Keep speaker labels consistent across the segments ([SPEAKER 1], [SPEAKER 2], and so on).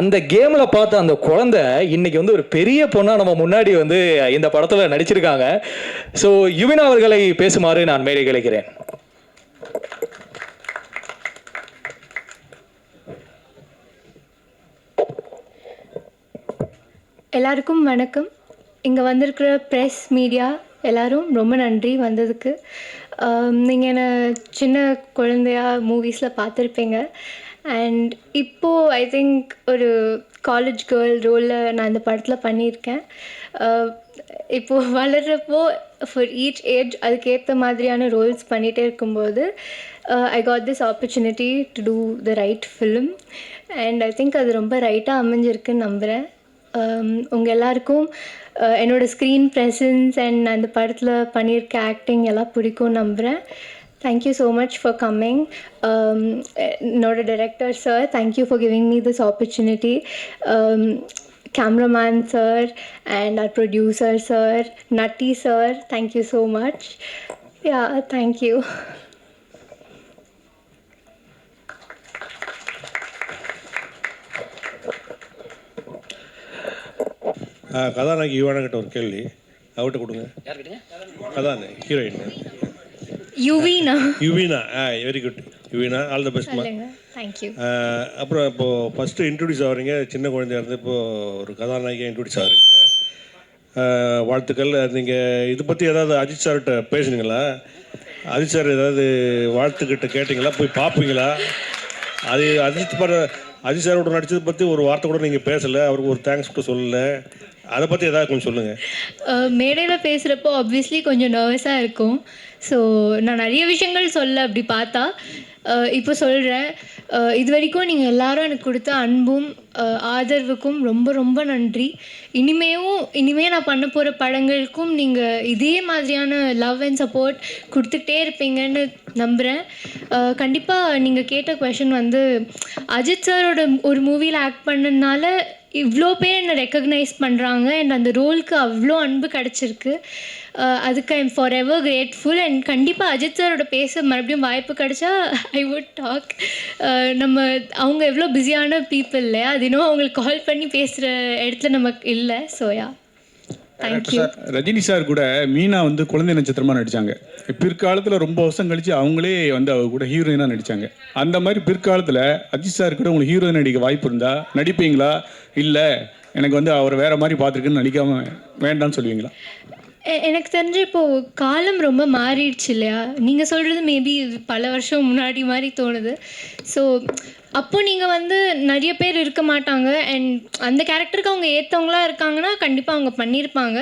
[SPEAKER 1] அந்த கேம்ல பார்த்த அந்த குழந்தை இன்னைக்கு வந்து ஒரு பெரிய பொண்ணா நம்ம முன்னாடி வந்து இந்த படத்துல நடிச்சிருக்காங்க. ஸோ யுவினா அவர்களை பேசுமாறு நான் மேலே கிடைக்கிறேன்
[SPEAKER 2] எல்லாருக்கும் வணக்கம். இங்கே வந்திருக்கிற ப்ரெஸ் மீடியா எல்லோரும் ரொம்ப நன்றி வந்ததுக்கு. நீங்கள் என்னை சின்ன குழந்தையா மூவிஸில் பார்த்துருப்பீங்க. அண்ட் இப்போது ஐ திங்க் ஒரு காலேஜ் கேர்ள் ரோலில் நான் இந்த படத்தில் பண்ணியிருக்கேன். இப்போது வளர்கிறப்போ ஃபார் ஈச் ஏஜ் அதுக்கேற்ற மாதிரியான ரோல்ஸ் பண்ணிகிட்டே இருக்கும்போது I got this opportunity to do the right film and I think அது ரொம்ப ரைட்டாக அமைஞ்சிருக்குன்னு நம்புகிறேன் உங்கள் எல்லாருக்கும் என்னோடய ஸ்க்ரீன் ப்ரெசன்ஸ் அண்ட் அந்த படத்தில் பண்ணியிருக்க ஆக்டிங் எல்லாம் பிடிக்கும் நம்புகிறேன் thank you so much for coming என்னோட director sir thank you for giving me this opportunity cameraman sir and our producer sir nutty sir thank you so much yeah thank you
[SPEAKER 3] ஆ, கதாநாயகி யுவானகிட்ட ஒரு கேள்வி அவர்கிட்ட கொடுங்க கதான heroine
[SPEAKER 2] Yuvina
[SPEAKER 3] Yuvina ah very good Yuvina all the பெஸ்ட்மா
[SPEAKER 2] you.
[SPEAKER 3] அப்புறம் இப்போது first introduce ஆகிறீங்க சின்ன குழந்தையா இருந்து இப்போது ஒரு கதாநாயகியாக இன்ட்ரடியூஸ் ஆகிறீங்க ஆ, வாழ்த்துக்கள். நீங்கள் இது பற்றி ஏதாவது அஜித் சார்கிட்ட பேசுனீங்களா? அஜித் சார் ஏதாவது வாழ்த்துக்கிட்ட கேட்டிங்களா? போய் பார்ப்பீங்களா அது அஜித் பட அஜித் சாரோட நடிச்சதை பற்றி ஒரு வார்த்தை கூட நீங்கள் பேசலை. அவருக்கு ஒரு தேங்க்ஸ் கூட சொல்லலை. அதை பற்றி ஏதாவது கொஞ்சம் சொல்லுங்கள்
[SPEAKER 2] மேடையில் பேசுகிறப்போ ஆப்வியஸ்லி கொஞ்சம் நர்வஸாக இருக்கும். ஸோ நான் நிறைய விஷயங்கள் சொல்ல அப்படி பார்த்தா இப்போ சொல்கிறேன் இது வரைக்கும் நீங்கள் எல்லாரும் எனக்கு கொடுத்த அன்பும் ஆதரவுக்கும் ரொம்ப ரொம்ப நன்றி. இனிமேவும் இனிமே நான் பண்ண போகிற படங்களுக்கும் நீங்கள் இதே மாதிரியான லவ் அண்ட் சப்போர்ட் கொடுத்துக்கிட்டே இருப்பீங்கன்னு நம்புகிறேன் கண்டிப்பாக நீங்கள் கேட்ட கொஷின் வந்து அஜித் சாரோட ஒரு மூவியில் ஆக்ட் பண்ணதுனால இவ்வளோ பேர் என்னை ரெக்கக்னைஸ் பண்ணுறாங்க அண்ட் அந்த ரோலுக்கு அவ்வளோ அன்பு கிடச்சிருக்கு. அதுக்கு I'm forever grateful and கண்டிப்பாக அஜித் சாரோட பேச மறுபடியும் வாய்ப்பு கிடச்சா ஐ வுட் டாக் நம்ம அவங்க எவ்வளோ பிஸியான பீப்புள் இல்லையா? அது இன்னும் அவங்களுக்கு கால் பண்ணி பேசுகிற இடத்துல நமக்கு இல்லை. ஸோயா
[SPEAKER 4] ரஜினி சார் கூட மீனா வந்து குழந்தை நட்சத்திரமா நடிச்சாங்க. பிற்காலத்துல ரொம்ப வருஷம் கழிச்சு அவங்களே வந்து அவங்க கூட ஹீரோயினா நடிச்சாங்க. அந்த மாதிரி பிற்காலத்துல அஜித் சார் கூட உங்களுக்கு ஹீரோயின் நடிக்க வாய்ப்பு இருந்தா நடிப்பீங்களா? இல்ல எனக்கு வந்து அவர் வேற மாதிரி பார்த்துருக்குன்னு நடிக்காம வேண்டாம்னு சொல்லுவீங்களா?
[SPEAKER 2] எனக்கு தெரிஞ்சு இப்போது காலம் ரொம்ப மாறிடுச்சு இல்லையா? நீங்கள் சொல்கிறது மேபி பல வருஷம் முன்னாடி மாதிரி தோணுது. ஸோ அப்போது நீங்கள் வந்து நிறைய பேர் இருக்க மாட்டாங்க. அண்ட் அந்த கேரக்டருக்கு அவங்க ஏற்றவங்களா இருக்காங்கன்னா கண்டிப்பாக அவங்க பண்ணியிருப்பாங்க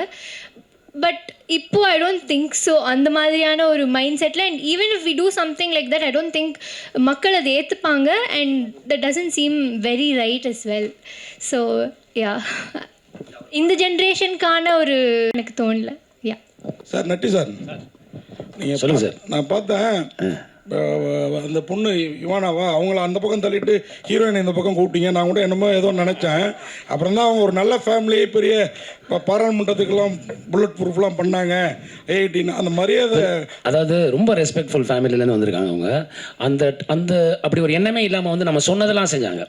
[SPEAKER 2] பட் இப்போ ஐ டோன்ட் திங்க் ஸோ அந்த மாதிரியான ஒரு mind settle and even if we do something like that I don't think மக்கள் அதை ஏற்றுப்பாங்க and that doesn't seem very right as well so yeah இந்த ஜென்ரேஷனுக்கான ஒரு எனக்கு தோணல.
[SPEAKER 5] Sir Natty sir. நீங்கள்
[SPEAKER 6] சொல்லுங்க சார்.
[SPEAKER 5] நான் பார்த்தேன். அந்த பொண்ணு இவானாவா அவங்கள அந்த பக்கம் தள்ளிட்டு ஹீரோயின் இந்த பக்கம் கூப்பிட்டீங்க. நான் கூட என்னமோ ஏதோ நினச்சேன். அப்புறம் தான் அவங்க ஒரு நல்ல ஃபேமிலி பெரிய பாராளுமன்றத்துக்கெல்லாம் புல்லட் ப்ரூஃப்லாம் பண்ணாங்க. ஏஐடின்னு அந்த மரியாதை
[SPEAKER 6] அதாவது ரொம்ப ரெஸ்பெக்ட்ஃபுல் ஃபேமிலிலேருந்து வந்திருக்காங்க அவங்க. அந்த அந்த அப்படி ஒரு எண்ணமே இல்லாமல் வந்து நம்ம சொன்னதெல்லாம் செஞ்சாங்க.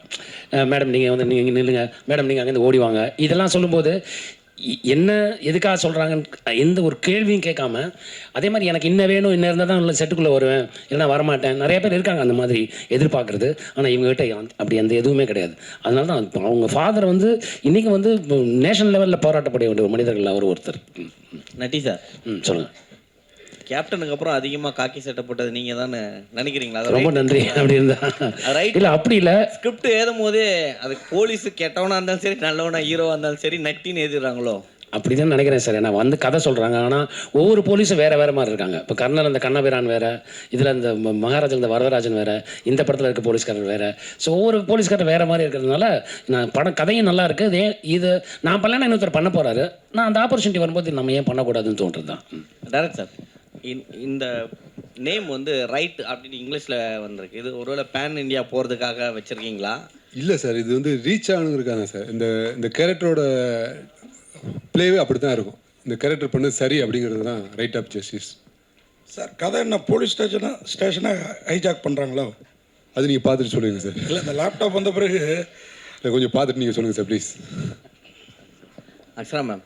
[SPEAKER 6] மேடம் நீங்கள் வந்து நீங்கள் நில்லுங்க. மேடம் நீங்கள் அங்கேருந்து ஓடி வாங்க இதெல்லாம் சொல்லும்போது என்ன எதுக்காக சொல்கிறாங்கன்னு எந்த ஒரு கேள்வியும் கேட்காம அதே மாதிரி எனக்கு இன்ன வேணும் இன்ன இருந்தால் தான் செட்டுக்குள்ளே வருவேன் இல்லைனா வரமாட்டேன். நிறைய பேர் இருக்காங்க அந்த மாதிரி எதிர்பார்க்குறது. ஆனால் இவங்ககிட்ட அப்படி அந்த எதுவுமே கிடையாது. அதனால தான் அவங்க ஃபாதர் வந்து இன்றைக்கி வந்து நேஷனல் லெவலில் போராட்டப்பட வேண்டிய ஒரு மனிதர்கள் அவர் ஒருத்தர்.
[SPEAKER 7] நட்டி சார்.
[SPEAKER 6] ம் சொல்லுங்கள்
[SPEAKER 7] கேப்டனுக்கு அப்புறம் அதிகமாக காக்கி சட்டை போட்டது நீங்க தானே நினைக்கிறீங்களா?
[SPEAKER 6] ரொம்ப நன்றி. அப்படி இருந்தா.
[SPEAKER 7] Right.
[SPEAKER 6] இல்ல அப்படி இல்ல.
[SPEAKER 7] ஸ்கிரிப்ட் ஏதும் போதே அது போலீஸ் கெட்டவனா இருந்தாலும் சரி நல்லவனா ஹீரோவா இருந்தாலும் சரி நட்டின்னு எழுதுறாங்களோ
[SPEAKER 6] அப்படிதான் நினைக்கிறேன் சார். ஏன்னா வந்து கதை சொல்றாங்க. ஆனா ஒவ்வொரு போலீஸும் வேற வேற மாதிரி இருக்காங்க. இப்போ கர்னல் இந்த கண்ணபிரான் வேற இதுல இந்த ம- மகாராஜா இந்த வரதராஜன் வேற இந்த படத்துல இருக்க போலீஸ்காரர் வேற. ஸோ ஒவ்வொரு போலீஸ்காரர் வேற மாதிரி இருக்கிறதுனால நான் படம் கதையும் நல்லா இருக்கு. இதே இது நான் பண்ணலாம் இன்னொருத்தர் பண்ண போறாரு. நான் அந்த ஆப்பர்ச்சுனிட்டி வரும்போது நம்ம ஏன் பண்ணக்கூடாதுன்னு தோன்றது தான்.
[SPEAKER 7] டேரக்ட் சார் இந்த நேம் வந்து ரைட் அப்படின்னு இங்கிலீஷ்ல வந்திருக்கு. இது ஒருவேளை பேன் இந்தியா போறதுக்காக வச்சிருக்கீங்களா?
[SPEAKER 8] இல்லை சார் இது வந்து ரீச் ஆகணுங்கிறக்காங்க சார் இந்த இந்த கேரக்டரோட ப்ளேவே அப்படி தான் இருக்கும். இந்த கேரக்டர் பண்ணது சரி அப்படிங்கிறது தான் ரைட் ஆஃப் ஜஸ்டிஸ்
[SPEAKER 5] சார் கதை என்ன? போலீஸ் ஸ்டேஷனாக ஸ்டேஷனை ஹைஜாக் பண்ணுறாங்களோ
[SPEAKER 8] அது நீங்கள் பார்த்துட்டு சொல்லுவீங்க சார்
[SPEAKER 5] இல்லை இந்த லேப்டாப் வந்த பிறகு
[SPEAKER 8] இதை கொஞ்சம் பார்த்துட்டு நீங்கள் சொல்லுங்கள் சார் ப்ளீஸ்
[SPEAKER 7] அக்ஷரா மேம்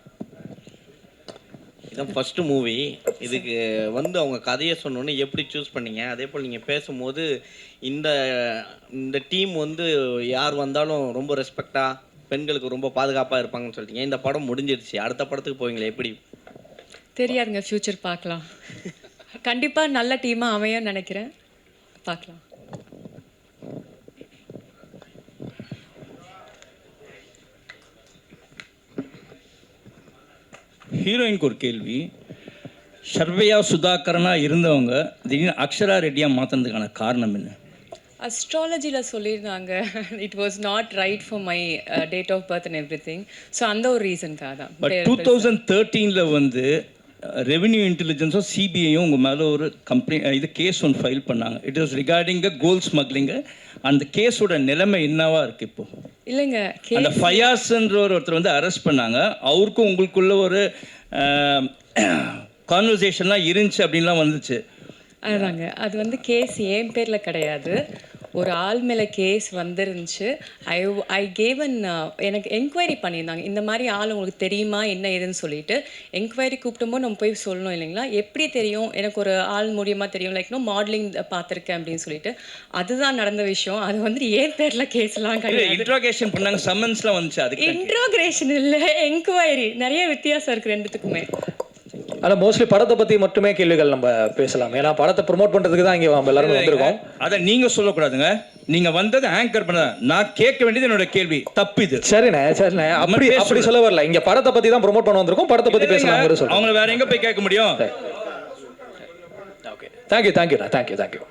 [SPEAKER 7] இதான் ஃபஸ்ட்டு மூவி இதுக்கு வந்து அவங்க கதையை சொன்னோன்னே எப்படி சூஸ் பண்ணீங்க? அதே போல் நீங்கள் பேசும்போது இந்த இந்த டீம் வந்து யார் வந்தாலும் ரொம்ப ரெஸ்பெக்டாக பெண்களுக்கு ரொம்ப பாதுகாப்பாக இருப்பாங்கன்னு சொல்லிட்டீங்க. இந்த படம் முடிஞ்சிருச்சு. அடுத்த படத்துக்கு போவீங்களே? எப்படி?
[SPEAKER 9] தெரியாதுங்க ஃப்யூச்சர் பார்க்கலாம். கண்டிப்பாக நல்ல டீமாக அமையும் நினைக்கிறேன். பார்க்கலாம்.
[SPEAKER 10] ஹீரோயினுக்கு ஒரு கேள்வி. சர்வையா சுதாகரனா இருந்தவங்க திடீர்னு அக்ஷரா ரெட்டியா மாற்றினதுக்கான காரணம் என்ன?
[SPEAKER 9] அஸ்ட்ராலஜியில் சொல்லியிருந்தாங்க. It was not right for my date of birth and everything so அந்த ஒரு ரீசனுக்காக தான்
[SPEAKER 10] பட் டூ தௌசண்ட் தேர்ட்டீனில் வந்து ரெவென்யூ இன்டெலிஜென்ஸும் சிபிஐயும் உங்கள் மேலே ஒரு கம்ப்ளைண்ட் இது கேஸ் ஒன்று ஃபைல் பண்ணாங்க. இட் வாஸ் ரிகார்டிங் கோல் ஸ்மக்லிங்கு அந்த கேஸோட நிலைமை என்னவா இருக்கு இப்போ?
[SPEAKER 9] இல்லைங்க.
[SPEAKER 10] அந்த ஃபயாஸ்ன்ற ஒரு ஒருத்தர் வந்து அரெஸ்ட் பண்ணாங்க. அவருக்கும் உங்களுக்குள்ள ஒரு கான்வர்சேஷன்லாம் இருந்துச்சு அப்படின்லாம் வந்துச்சு.
[SPEAKER 9] அதுதாங்க அது வந்து கேஸ் என் பேரில் கிடையாது. ஒரு ஆள் மேலே கேஸ் வந்துருந்துச்சு. ஐ ஐ கேவ் அன் எனக்கு என்கொயரி பண்ணியிருந்தாங்க. இந்த மாதிரி ஆள் உங்களுக்கு தெரியுமா என்ன ஏதுன்னு சொல்லிட்டு. என்கொயரி கூப்பிடும்போது நம்ம போய் சொல்லணும் இல்லைங்களா? எப்படி தெரியும்? எனக்கு ஒரு ஆள் மூலியமாக தெரியும். லைக் நோ மாடலிங் பார்த்துருக்கேன் அப்படின்னு சொல்லிட்டு. அதுதான் நடந்த விஷயம். அது வந்து என் பேரில் கேஸ்லாம் கிடையாது.
[SPEAKER 10] இன்ட்ராகேஷன் பண்ணாங்க சம்மன்ஸ்லாம் வந்துச்சு அதுக்கு
[SPEAKER 9] இன்ட்ரோகிரேஷன் இல்லை என்கொயரி நிறைய வித்தியாசம் இருக்குது ரெண்டுத்துக்குமே.
[SPEAKER 1] ஆனால் மோஸ்ட்லி படத்தை பற்றி மட்டுமே கேள்விகள் நம்ம பேசலாம். ஏன்னா படத்தை ப்ரோமோட் பண்ணுறதுக்கு தான் இங்கே நம்ம எல்லாரும் வந்திருக்கோம்.
[SPEAKER 10] அதை நீங்க சொல்லக்கூடாதுங்க. நீங்க வந்தது ஆங்கர் பண்ண நான் கேட்க வேண்டியது என்னோட கேள்வி. தப்பு இது
[SPEAKER 1] சரிண்ணே. சரிண்ணே அப்படி அப்படி சொல்ல வரல. இங்க படத்தை பத்தி தான் ப்ரோமோட் பண்ண வந்திருக்கோம். படத்தை பத்தி பேசலாம்னு சொல்றேன்
[SPEAKER 10] அவங்கள வேற எங்க போய் கேட்க முடியும்?
[SPEAKER 1] ஓகே தேங்க்யூ தேங்க்யூண்ணா thank you
[SPEAKER 11] thank you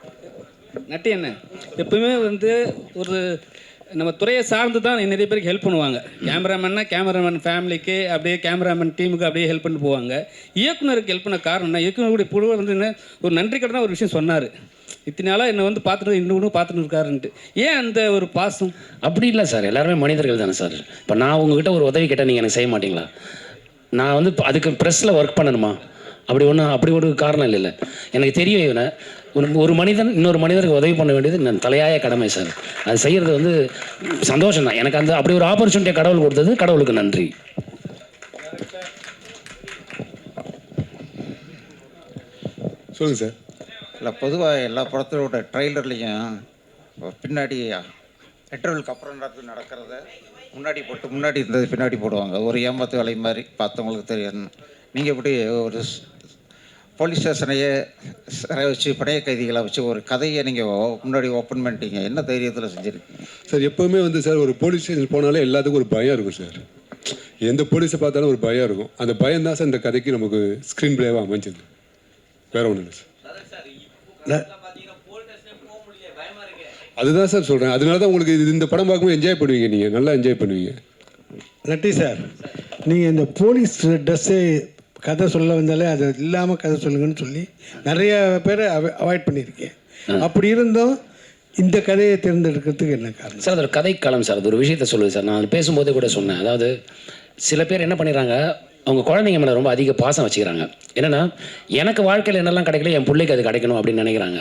[SPEAKER 11] Natty என்ன? எப்பவுமே வந்து ஒரு நம்ம துறையை சார்ந்து தான் நிறைய பேருக்கு ஹெல்ப் பண்ணுவாங்க. கேமராமேன்னா கேமராமேன் ஃபேமிலிக்கு அப்படியே கேமராமேன் டீமுக்கு அப்படியே ஹெல்ப் பண்ணிட்டு போவாங்க. இயக்குனருக்கு ஹெல்ப் பண்ண காரணம் என்ன? இயக்குனருடைய புழுவர் வந்து என்ன ஒரு நன்றி கடனா ஒரு விஷயம் சொன்னார். இத்தனை நாளாக என்னை வந்து பார்த்துட்டு இன்னும் பார்த்துட்டு இருக்காருன்ட்டு. ஏன் அந்த ஒரு பாசம்?
[SPEAKER 6] அப்படி இல்லை சார். எல்லாருமே மனிதர்கள் தானே சார். இப்போ நான் உங்ககிட்ட ஒரு உதவி கேட்டால் நீங்கள் எனக்கு செய்ய மாட்டீங்களா? நான் வந்து அதுக்கு ப்ரெஸ்ஸில் ஒர்க் பண்ணணுமா? அப்படி ஒன்றும் அப்படி ஒரு காரணம் இல்லைல்ல. எனக்கு தெரியும் இவனை. ஒரு ஒரு மனிதன் இன்னொரு மனிதருக்கு உதவி பண்ண வேண்டியது நான் தலையாய கடமை சார். அது செய்கிறது வந்து சந்தோஷம் தான் எனக்கு அந்த அப்படி ஒரு ஆப்பர்ச்சுனிட்டியை கடவுள் கொடுத்தது கடவுளுக்கு நன்றி.
[SPEAKER 8] சொல்லுங்கள் சார்.
[SPEAKER 12] இல்லை பொதுவாக எல்லா படத்தோட ட்ரெய்லர்லேயும் பின்னாடி இன்டர்வலுக்கு அப்புறம் நடந்து நடக்கிறத முன்னாடி போட்டு முன்னாடி இருந்தது பின்னாடி போடுவாங்க. ஒரு ஏமாத்து வேலை மாதிரி பார்த்தவங்களுக்கு தெரியும். நீங்கள் எப்படி ஒரு போலீஸ் ஸ்டேஷனையே சிறை வச்சு படைய கைதிகளை வச்சு ஒரு கதையை நீங்கள் முன்னாடி ஓப்பன் பண்ணிட்டீங்க. என்ன தைரியத்தில் செஞ்சுருக்கீங்க?
[SPEAKER 8] சார் எப்போவுமே வந்து சார் ஒரு போலீஸ் ஸ்டேஷன் போனாலே எல்லாத்துக்கும் ஒரு பயம் இருக்கும் சார். எந்த போலீஸை பார்த்தாலும் ஒரு பயம் இருக்கும். அந்த பயம் தான் சார் இந்த கதைக்கு நமக்கு ஸ்க்ரீன் பிளேவாக அமைஞ்சது. வேற ஒன்றும் இல்லை சார். அதுதான் சார் சொல்கிறேன் அதனால தான் உங்களுக்கு இது இந்த படம் பார்க்கும்போது என்ஜாய் பண்ணுவீங்க நீங்கள் நல்லா என்ஜாய் பண்ணுவீங்க.
[SPEAKER 5] நட்டி சார். நீங்கள் இந்த போலீஸ் ட்ரெஸ்ஸே கதை சொல்ல வந்தாலே அது இல்லாமல் கதை சொல்லுங்கன்னு சொல்லி நிறைய பேரை அவாய்ட் பண்ணியிருக்கேன். அப்படி இருந்தும் இந்த கதையை தேர்ந்தெடுக்கிறதுக்கு என்ன காரணம்?
[SPEAKER 6] சார் அது ஒரு கதைக்களம் சார். அது ஒரு விஷயத்த சொல்லுது சார். நான் பேசும்போதே கூட சொன்னேன். அதாவது சில பேர் என்ன பண்ணிடுறாங்க அவங்க குழந்தைங்க மேலே ரொம்ப அதிக பாசம் வச்சுக்கிறாங்க. என்னென்னா எனக்கு வாழ்க்கையில் என்னெல்லாம் கிடைக்கல என் பிள்ளைக்கு அது கிடைக்கணும் அப்படின்னு நினைக்கிறாங்க.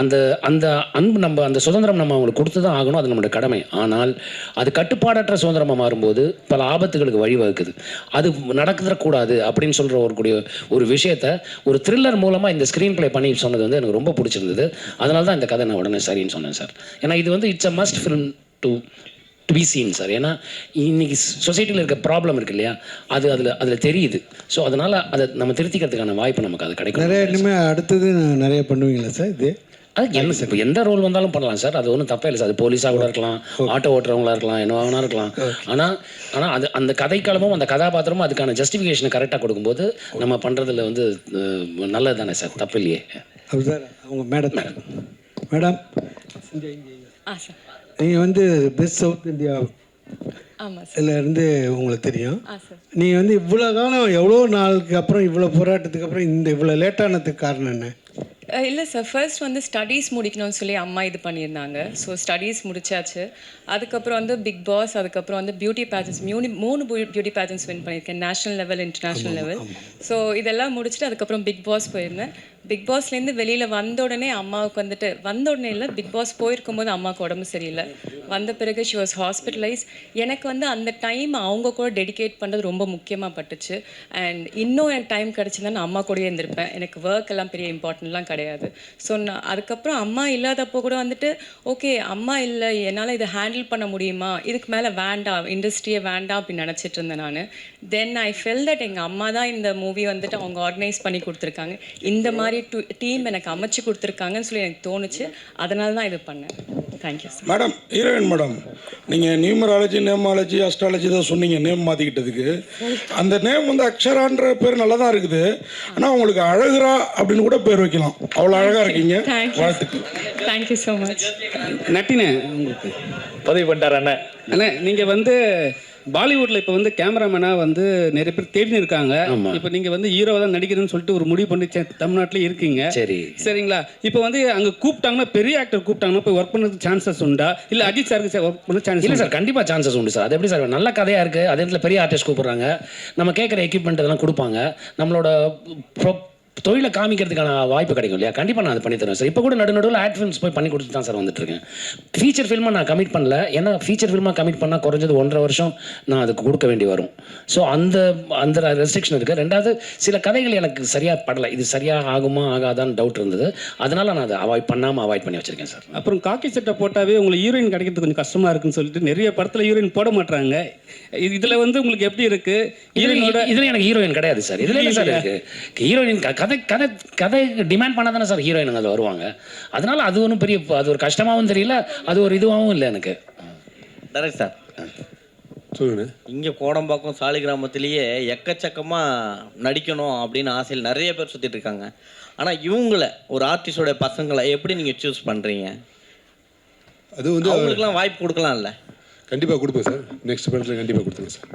[SPEAKER 6] அந்த அந்த அன்பு நம்ம அந்த சுதந்திரம் நம்ம அவங்களுக்கு கொடுத்து தான் ஆகணும் அது நம்மளோட கடமை. ஆனால் அது கட்டுப்பாடற்ற சுதந்திரமாக மாறும்போது பல ஆபத்துகளுக்கு வழிவகுக்குது. அது நடக்கக்கூடாது அப்படின்னு சொல்கிற ஒரு கூடிய ஒரு விஷயத்த ஒரு த்ரில்லர் மூலமாக இந்த ஸ்க்ரீன் ப்ளே பண்ணி சொன்னது வந்து எனக்கு ரொம்ப பிடிச்சிருந்தது. அதனால தான் இந்த கதை நான் உடனே சரின்னு சொன்னேன் சார். ஏன்னா இது வந்து it's a must film to to be seen sir ஏன்னா இன்னைக்கு சொசைட்டியில் இருக்க ப்ராப்ளம் இருக்கு இல்லையா? அது அதில் அதில் தெரியுது. ஸோ அதனால் அதை நம்ம திருத்திக்கிறதுக்கான வாய்ப்பு நமக்கு அது கிடைக்கும்.
[SPEAKER 5] நிறைய இனிமேல் அடுத்தது நிறைய பண்ணுவீங்களா சார் இது?
[SPEAKER 6] அது என்ன இப்போ எந்த ரோல் வந்தாலும் பண்ணலாம் சார் அது ஒன்றும் தப்பே இல்லை சார் அது போலீஸாக கூட இருக்கலாம் ஆட்டோ ஓட்டுறவங்களா இருக்கலாம் என்ன வேணா இருக்கலாம். ஆனால் ஆனால் அது அந்த கதைக்களமும் அந்த கதாபாத்திரமும் அதுக்கான ஜஸ்டிஃபிகேஷனை கரெக்டாக கொடுக்கும்போது நம்ம பண்ணுறதுல வந்து நல்லது தானே சார் தப்பு இல்லையே.
[SPEAKER 5] சார் அவங்க மேடம். மேடம்.
[SPEAKER 9] சார்
[SPEAKER 5] நீங்கள் வந்து பெஸ்ட் சவுத் இந்தியா இருந்து உங்களுக்கு தெரியும்.
[SPEAKER 9] Ah sir.
[SPEAKER 5] நீங்கள் வந்து இவ்வளோ காலம் எவ்வளோ நாளுக்கு அப்புறம் இவ்வளோ போராட்டத்துக்கு அப்புறம் இந்த இவ்வளோ லேட்டானதுக்கு காரணம் என்ன?
[SPEAKER 9] இல்லை சார். ஃபர்ஸ்ட் வந்து ஸ்டடீஸ் முடிக்கணும்னு சொல்லி அம்மா இது பண்ணியிருந்தாங்க. ஸோ ஸ்டடீஸ் முடிச்சாச்சு. அதுக்கப்புறம் வந்து பிக் பாஸ் அதுக்கப்புறம் வந்து பியூட்டி பேஜன்ஸ் மூணு மூணு பியூட்டி பேஜன்ஸ் வின் பண்ணியிருக்கேன். National level international level so இதெல்லாம் முடிச்சுட்டு அதுக்கப்புறம் பிக் பாஸ் போயிருந்தேன். பிக் பாஸ்லேருந்து வெளியில் வந்த உடனே அம்மாவுக்கு வந்துட்டு வந்த உடனே இல்லை பிக் பாஸ் போயிருக்கும் போது அம்மாவுக்கு உடம்பு சரியில்லை. வந்த பிறகு ஷி வாஸ் ஹாஸ்பிட்டலைஸ் எனக்கு வந்து அந்த டைம் அவங்க கூட டெடிகேட் பண்ணுறது ரொம்ப முக்கியமாக பட்டுச்சு. அண்ட் இன்னும் எனக்கு டைம் கிடச்சிருந்தா நான் அம்மா கூடயே இருந்திருப்பேன். எனக்கு ஒர்க் எல்லாம் பெரிய இம்பார்ட்டன்ட்லாம் கிடையாது. ஸோ நான் அதுக்கப்புறம் அம்மா இல்லாதப்போ கூட வந்துட்டு ஓகே அம்மா இல்லை என்னால் இதை ஹேண்டில் பண்ண முடியுமா? இதுக்கு மேலே வேண்டாம் இண்டஸ்ட்ரியே வேண்டாம் அப்படின்னு நினச்சிட்டு இருந்தேன் நான். தென் ஐ ஃபெல் தட் எங்கள் அம்மா தான் இந்த மூவி வந்துட்டு அவங்க ஆர்கனைஸ் பண்ணி கொடுத்துருக்காங்க. இந்த மாதிரி டீம் எனக்கு அமைச்சு கொடுத்துருக்காங்கன்னு சொல்லி எனக்கு தோணுச்சு. அதனால தான் இது பண்ணேன். Thank you
[SPEAKER 5] sir madam heroine madam நீங்கள் நியூமராலஜி நேமாலஜி அஸ்ட்ராலஜி தான் சொன்னீங்க நேம் மாற்றிக்கிட்டதுக்கு அந்த நேம் வந்து அக்ஷரான்ற பேர் நல்லா தான் இருக்குது. ஆனால் உங்களுக்கு அழகுரா அப்படின்னு கூட பேர் வைக்கலாம். அவ்வளோ அழகாக இருக்கீங்க.
[SPEAKER 9] Thank you.
[SPEAKER 5] வாழ்த்துக்கள்.
[SPEAKER 9] தேங்க்யூ ஸோ மச்
[SPEAKER 11] நட்டினே உங்களுக்கு.
[SPEAKER 1] பதிவு பண்ணிட்டார் அண்ணன்
[SPEAKER 11] அண்ணே நீங்கள் வந்து பாலிவுட்ல இப்போ வந்து கேமராமேனாக வந்து நிறைய பேர் தேடின்னு இருக்காங்க. இப்போ நீங்கள் வந்து ஹீரோவாக தான் நடிக்கிறேன்னு சொல்லிட்டு ஒரு முடிவு பண்ணி தமிழ்நாட்டிலே இருக்கீங்க.
[SPEAKER 6] சரி.
[SPEAKER 11] சரிங்களா? இப்போ வந்து அங்கே கூப்பிட்டாங்கன்னா பெரிய ஆக்டர் கூப்பிட்டாங்கன்னா போய் ஒர்க் பண்ணுறதுக்கு சான்சஸ் உண்டா? இல்லை அஜித் சாருக்கு ஒர்க் பண்ண சான்ஸ்
[SPEAKER 6] இல்லை சார் கண்டிப்பாக சான்சஸ் உண்டு சார் அது எப்படி சார் நல்ல கதையாக இருக்குது அதே இடத்துல பெரிய ஆர்டிஸ்ட் கூப்பிட்றாங்க. நம்ம கேட்குற எக்யூப்மெண்ட் இதெல்லாம் கொடுப்பாங்க. நம்மளோட தொழிலை காமிக்கிறதுக்கான வாய்ப்பு கிடைக்கும் இல்லையா? கண்டிப்பாக நான் அது பண்ணி தருவேன் சார். இப்போ கூட நடு நடுவில் ஆட் ஃபிலிம்ஸ் போய் பண்ணி கொடுத்து தான் சார் வந்துட்டு இருக்கேன் ஃபீச்சர் ஃபில்மாக நான் கமிட் பண்ணல. ஏன்னா ஃபீச்சர் ஃபில்மாக கமிட் பண்ணால் குறைஞ்சது ஒன்றரை வருஷம் நான் அதுக்கு கொடுக்க வேண்டி வரும். ஸோ அந்த அந்த ரெஸ்ட்ரிக்ஷன் இருக்குது ரெண்டாவது சில கதைகள் எனக்கு சரியாக படலை. இது சரியாக ஆகுமா ஆகாதான்னு டவுட் இருந்தது. அதனால நான் அதை அவாய்ட் பண்ணாமல் அவாய்ட் பண்ணி வச்சிருக்கேன் சார்.
[SPEAKER 11] அப்புறம் காக்கி சட்டை போட்டாவே உங்களுக்கு ஹீரோயின் கிடைக்கிறது கொஞ்சம் கஷ்டமா இருக்குன்னு சொல்லிட்டு நிறைய படத்தில் ஹீரோயின் போட மாட்டாங்க இது இதில் வந்து உங்களுக்கு எப்படி இருக்கு? ஹீரோயினோட
[SPEAKER 6] இதுல எனக்கு ஹீரோயின் கிடையாது சார். இதுல சார் இருக்கு? ஹீரோயின் க- கதை கதை கதை டிமாண்ட் பண்ணா தானே சார் ஹீரோயின் அதில் வருவாங்க. அதனால அது ஒன்றும் பெரிய அது ஒரு கஷ்டமாவும் தெரியல அது ஒரு இதுவாகவும் இல்லை எனக்கு.
[SPEAKER 7] டேரக்ட் சார்
[SPEAKER 8] சொல்லுங்கண்ணே
[SPEAKER 7] இங்கே கோடம்பாக்கம் சாலி கிராமத்திலேயே எக்கச்சக்கமாக நடிக்கணும் அப்படின்னு ஆசையில் நிறைய பேர் சுற்றிட்டு இருக்காங்க. ஆனால் இவங்கள ஒரு ஆர்டிஸ்டோட பசங்களை எப்படி நீங்கள் சூஸ் பண்ணுறீங்க
[SPEAKER 8] அது வந்து
[SPEAKER 7] அவங்களுக்குலாம் வாய்ப்பு கொடுக்கலாம்ல.
[SPEAKER 8] கண்டிப்பாக கொடுப்பேன் சார் நெக்ஸ்ட் படத்தில் கண்டிப்பாக கொடுத்துருங்க சார்